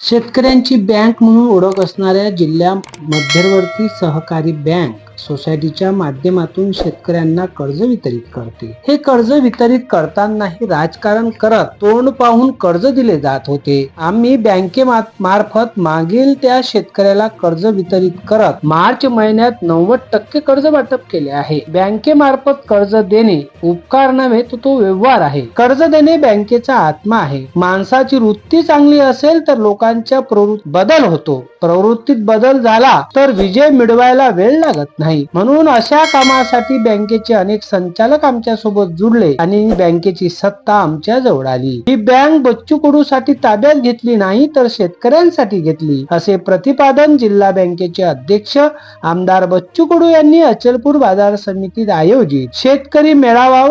शेतकऱ्यांची बँक म्हणून ओळख असणाऱ्या जिल्हा मध्यवर्ती सहकारी बँक. सोसायटीच्या माध्यमातून शेतकऱ्यांना कर्ज वितरित करते हे कर्ज वितरित करतानाही राजकारण करत तोंड पाहून कर्ज दिले जात होते. आम्ही बँके मार्फत मागील त्या शेतकऱ्याला कर्ज वितरित करत मार्च महिन्यात नव्वद टक्के कर्ज वाटप केले आहे. बँकेमार्फत कर्ज देणे उपकार नव्हे तर तो व्यवहार आहे. कर्ज देणे बँकेचा आत्मा आहे. माणसाची वृत्ती चांगली असेल तर लोकांच्या प्रवृत्त बदल होतो. प्रवृत्तीत बदल झाला तर विजय मिळवायला वेळ लागत नाही. नाही. म्हणून अशा कामासाठी बँकेचे अनेक संचालक आमच्यासोबत जुडले आणि बँकेची सत्ता आमच्या जवळ आली. ही बँक बच्चू कडू साठी ताब्यात घेतली नाही तर शेतकऱ्यांसाठी घेतली. असे प्रतिपादन जिल्हा बँकेचे अध्यक्ष आमदार बच्चू कडू यांनी अचलपूर बाजार समितीत आयोजित शेतकरी मेळावा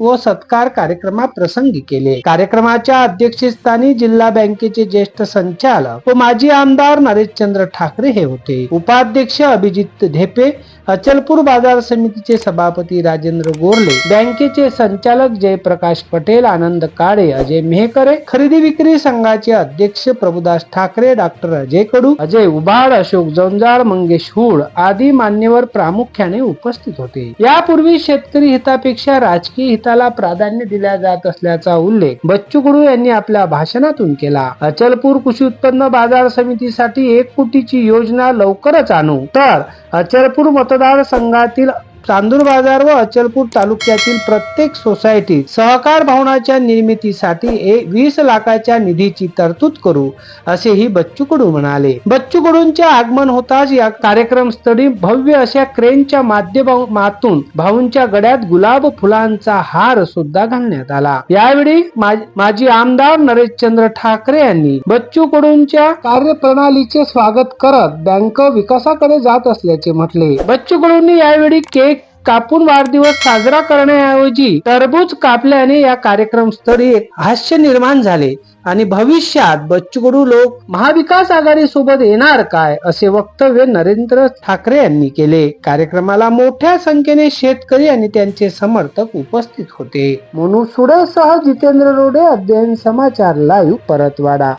व सत्कार कार्यक्रमा प्रसंगी केले. कार्यक्रमाच्या अध्यक्षस्थानी जिल्हा बँकेचे ज्येष्ठ संचालक व माजी आमदार नरेश चंद्र ठाकरे हे होते. उपाध्यक्ष अभिजित ढेपे अचलपूर बाजार समितीचे सभापती राजेंद्र गोरले बँकेचे संचालक जयप्रकाश पटेल आनंद काळे अजय मेहकरे खरेदी विक्री संघाचे अध्यक्ष प्रभुदास ठाकरे डॉक्टर अजय कडू अजय उबाड अशोक जंजाळ मंगेश हुड आदी मान्यवर प्रामुख्याने उपस्थित होते. यापूर्वी शेतकरी हितापेक्षा राजकीय हिताला प्राधान्य दिल्या जात असल्याचा उल्लेख बच्चू कडू यांनी आपल्या भाषणातून केला. अचलपूर कृषी उत्पन्न बाजार समितीसाठी एक कोटीची योजना लवकरच आणू. तर अचलपूर मतदारसंघातील चांदूर बाजार व अचलपूर तालुक्यातील प्रत्येक सोसायटी सहकार भवनाच्या निर्मितीसाठी एक वीस लाखाच्या निधीची तरतूद करू असेही बच्चू कडू म्हणाले. बच्चू कडूंचे आगमन होताच या कार्यक्रम स्थळी भव्य अशा क्रेनच्या माध्यमातून भाऊंच्या गड्यात गुलाब फुलांचा हार सुद्धा घालण्यात आला. यावेळी माजी आमदार नरेशचंद्र ठाकरे यांनी बच्चू कडूंच्या कार्यप्रणालीचे स्वागत करत बँक विकासाकडे जात असल्याचे म्हटले. बच्चू कडूंनी यावेळी केक कापून वाढदिवस साजरा करण्याऐवजी टरबूज कापल्याने या कार्यक्रम स्थळी एक हास्य निर्माण झाले. आणि भविष्यात बच्चू कडू लोक महाविकास आघाडी सोबत येणार काय असे वक्तव्य नरेंद्र ठाकरे यांनी केले. कार्यक्रमाला मोठ्या संख्येने शेतकरी आणि त्यांचे समर्थक उपस्थित होते. म्हणून सुडसह जितेंद्र रोडे अध्ययन समाचार लाईव्ह परतवाडा.